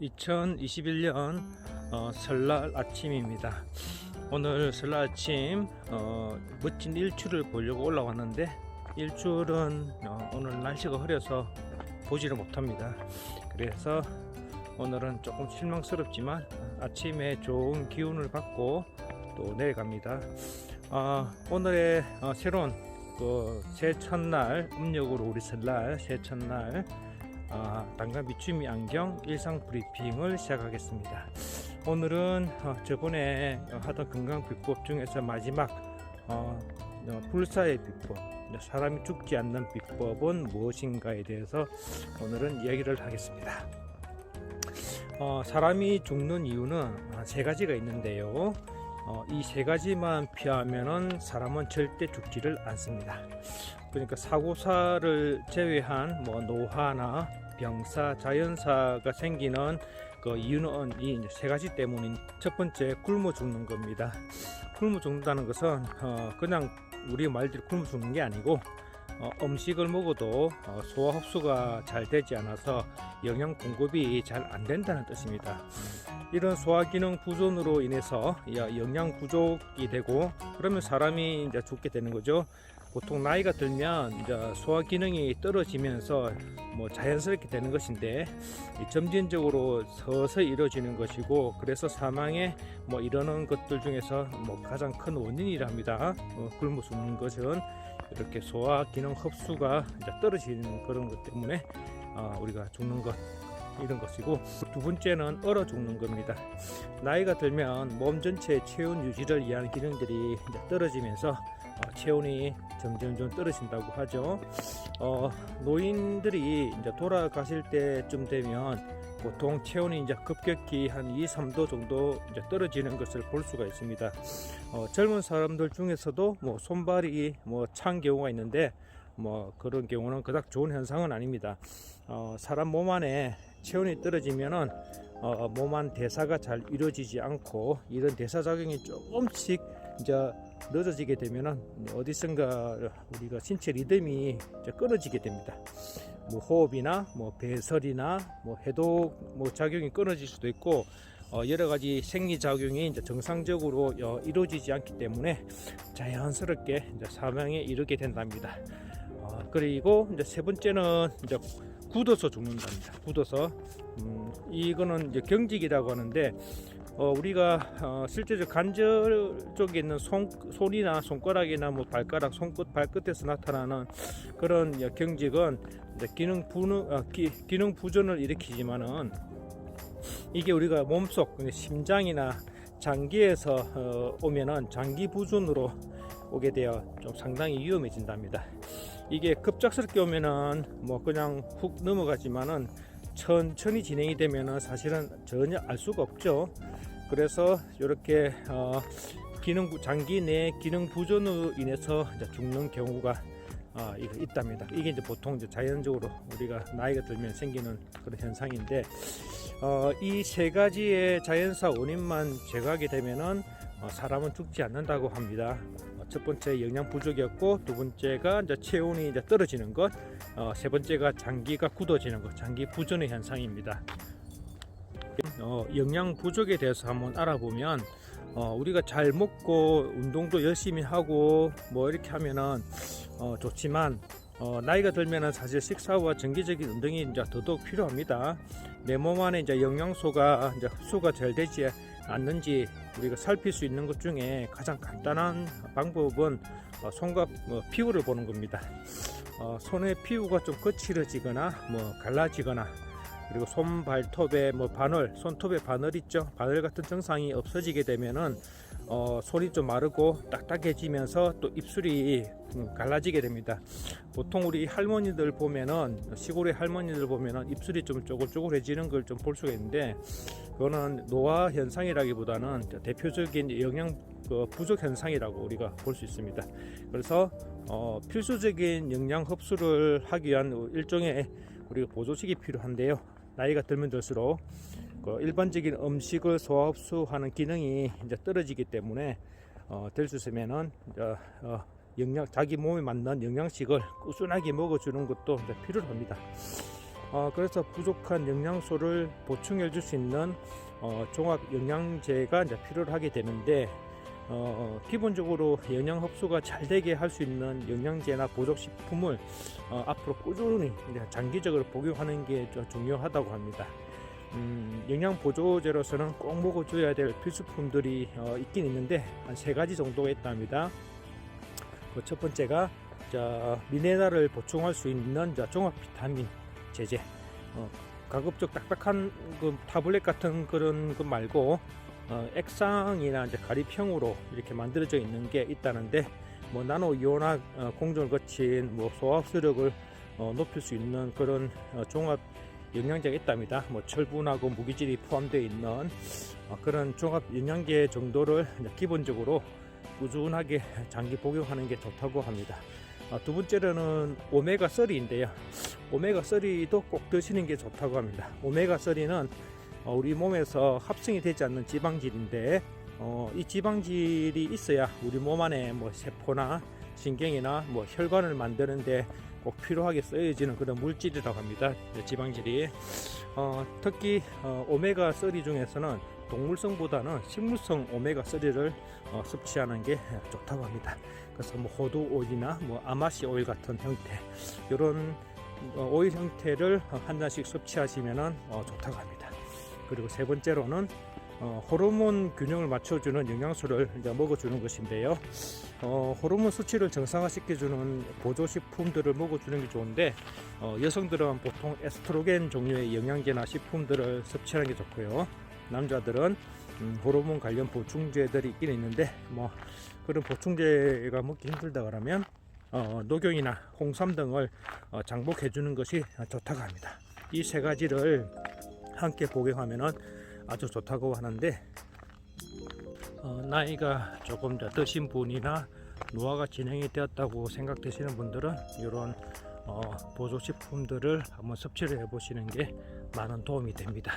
2021년 어, 설날 아침입니다. 오늘 설날 아침 어, 멋진 일출을 보려고 올라왔는데 일출은 어, 오늘 날씨가 흐려서 보지를 못합니다. 그래서 오늘은 조금 실망스럽지만 아침에 좋은 기운을 받고 또 내려갑니다. 어, 오늘의 어, 새로운 그 새 첫날 음력으로 우리 설날 새 첫날 아, 당간 비추미 안경 일상 브리핑을 시작하겠습니다. 오늘은 어, 저번에 하던 건강 비법 중에서 마지막 어, 어, 불사의 비법, 사람이 죽지 않는 비법은 무엇인가에 대해서 오늘은 이야기를 하겠습니다. 어, 사람이 죽는 이유는 아, 세 가지가 있는데요. 어, 이세 가지만 피하면은 사람은 절대 죽지를 않습니다. 그러니까 사고사를 제외한 뭐 노화나 병사, 자연사가 생기는 그 이유는 이 세 가지 때문인 첫 번째 굶어 죽는 겁니다. 굶어 죽는다는 것은 어, 그냥 우리 말대로 굶어 죽는 게 아니고 어, 음식을 먹어도 어, 소화 흡수가 잘 되지 않아서 영양 공급이 잘 안 된다는 뜻입니다. 이런 소화 기능 부존으로 인해서 야- 영양 부족이 되고 그러면 사람이 이제 죽게 되는 거죠. 보통 나이가 들면 이제 소화 기능이 떨어지면서 뭐 자연스럽게 되는 것인데 이 점진적으로 서서히 이루어지는 것이고 그래서 사망에 뭐 이러는 것들 중에서 뭐 가장 큰 원인이랍니다. 어, 굶어 죽는 것은 이렇게 소화 기능 흡수가 떨어지는 그런 것 때문에 어, 우리가 죽는 것 이런 것이고 두 번째는 얼어 죽는 겁니다. 나이가 들면 몸 전체의 체온 유지를 위한 기능들이 떨어지면서 어, 체온이 점점점 떨어진다고 하죠. 어, 노인들이 이제 돌아가실 때쯤 되면 보통 체온이 이제 급격히 한 2, 3도 정도 이제 떨어지는 것을 볼 수가 있습니다. 어, 젊은 사람들 중에서도 뭐 손발이 뭐 찬 경우가 있는데 뭐 그런 경우는 그닥 좋은 현상은 아닙니다. 어, 사람 몸 안에 체온이 떨어지면은 어, 몸 안 대사가 잘 이루어지지 않고 이런 대사 작용이 조금씩 이제 늦어지게 되면은 어디선가 우리가 신체 리듬이 이제 끊어지게 됩니다. 뭐 호흡이나 뭐 배설이나 뭐 해독 뭐 작용이 끊어질 수도 있고 어, 여러 가지 생리 작용이 이제 정상적으로 어, 이루어지지 않기 때문에 자연스럽게 이제 사망에 이르게 된답니다. 어, 그리고 이제 세 번째는 이제 굳어서 죽는답니다. 굳어서 음, 이거는 이제 경직이라고 하는데 어, 우리가 어, 실제적 관절 쪽에 있는 손, 손이나 손가락이나 뭐 발가락, 손끝, 발끝에서 나타나는 그런 경직은 기능 부는 어, 기, 기능 부전을 일으키지만은 이게 우리가 몸속 그러니까 심장이나 장기에서 어, 오면은 장기 부전으로 오게 되어 좀 상당히 위험해진답니다. 이게 급작스럽게 오면은 뭐 그냥 훅 넘어가지만은 천천히 진행이 되면은 사실은 전혀 알 수가 없죠. 그래서 이렇게 어, 기능 부- 장기 내 기능 부전으로 인해서 죽는 경우가 어, 있답니다. 이게 이제 보통 이제 자연적으로 우리가 나이가 들면 생기는 그런 현상인데 어, 이 세 가지의 자연사 원인만 제거하게 되면은 어, 사람은 죽지 않는다고 합니다. 어, 첫 번째 영양 부족이었고 두 번째가 이제 체온이 이제 떨어지는 것, 어, 세 번째가 장기가 굳어지는 것, 장기 부전의 현상입니다. 어, 영양 부족에 대해서 한번 알아보면 어, 우리가 잘 먹고 운동도 열심히 하고 뭐 이렇게 하면은 어, 좋지만 어, 나이가 들면은 사실 식사와 정기적인 운동이 이제 더더욱 필요합니다. 내 몸 안에 이제 영양소가 이제 흡수가 잘 되지 않는지 우리가 살필 수 있는 것 중에 가장 간단한 방법은 어, 손과 뭐, 피부를 보는 겁니다. 어, 손의 피부가 좀 거칠어지거나 뭐 갈라지거나 그리고 손 발톱에 뭐 바늘, 손톱에 바늘 있죠. 바늘 같은 증상이 없어지게 되면은 어, 손이 좀 마르고 딱딱해지면서 또 입술이 음, 갈라지게 됩니다. 보통 우리 할머니들 보면은 시골의 할머니들 보면은 입술이 좀 쪼글쪼글해지는 걸 좀 볼 수가 있는데 그거는 노화 현상이라기보다는 대표적인 영양 그 부족 현상이라고 우리가 볼 수 있습니다. 그래서 어, 필수적인 영양 흡수를 하기 위한 일종의 우리가 보조식이 필요한데요. 나이가 들면 들수록 그 일반적인 음식을 소화 흡수하는 기능이 이제 떨어지기 때문에 어, 될 수 있으면은 이제, 어, 영양 자기 몸에 맞는 영양식을 꾸준하게 먹어주는 것도 필요합니다. 어, 그래서 부족한 영양소를 보충해 줄 수 있는 어, 종합 영양제가 이제 필요를 하게 되는데 어, 기본적으로 영양 흡수가 잘 되게 할 수 있는 영양제나 보조 식품을 어, 앞으로 꾸준히 장기적으로 복용하는 게좀 중요하다고 합니다. 음, 영양 보조제로서는 꼭 먹어줘야 될 필수품들이 어, 있긴 있는데 한 세 가지 정도가 있답니다. 그 첫 번째가 자, 미네랄을 보충할 수 있는 자, 종합 비타민 제제. 어, 가급적 딱딱한 그 타블렛 같은 그런 것 말고 어, 액상이나 이제 가립형으로 이렇게 만들어져 있는 게 있다는데 뭐 나노 이온화 어, 공정을 거친 뭐 소화 수력을 어, 높일 수 있는 그런 어, 종합 영양제가 있답니다. 뭐 철분하고 무기질이 포함되어 있는 어, 그런 종합 영양제 정도를 기본적으로 꾸준하게 장기 복용하는 게 좋다고 합니다. 아, 두 번째로는 오메가 3인데요. 오메가 3도 꼭 드시는 게 좋다고 합니다. 오메가 3는 어, 우리 몸에서 합성이 되지 않는 지방질인데 어, 이 지방질이 있어야 우리 몸 안에 뭐 세포나 신경이나 뭐 혈관을 만드는데 꼭 필요하게 쓰여지는 그런 물질이라고 합니다. 이 지방질이 어, 특히 어, 오메가 3 중에서는 동물성보다는 식물성 오메가 3를 어, 섭취하는 게 좋다고 합니다. 그래서 뭐 호두 오일이나 뭐 아마시 오일 같은 형태 이런 어, 오일 형태를 어, 한 잔씩 섭취하시면은 어, 좋다고 합니다. 그리고 세 번째로는 어, 호르몬 균형을 맞춰주는 영양소를 이제 먹어주는 것인데요. 어, 호르몬 수치를 정상화시켜주는 보조식품들을 먹어주는 게 좋은데 어, 여성들은 보통 에스트로겐 종류의 영양제나 식품들을 섭취하는 게 좋고요. 남자들은 음, 호르몬 관련 보충제들이 있긴 있는데 뭐 그런 보충제가 먹기 힘들다 그러면 어, 녹용이나 홍삼 등을 어, 장복해 주는 것이 좋다고 합니다. 이 세 가지를 함께 복용하면은 아주 좋다고 하는데 어, 나이가 조금 더 드신 분이나 노화가 진행이 되었다고 생각되시는 분들은 이런 어, 보조식품들을 한번 섭취를 해 보시는 게 많은 도움이 됩니다.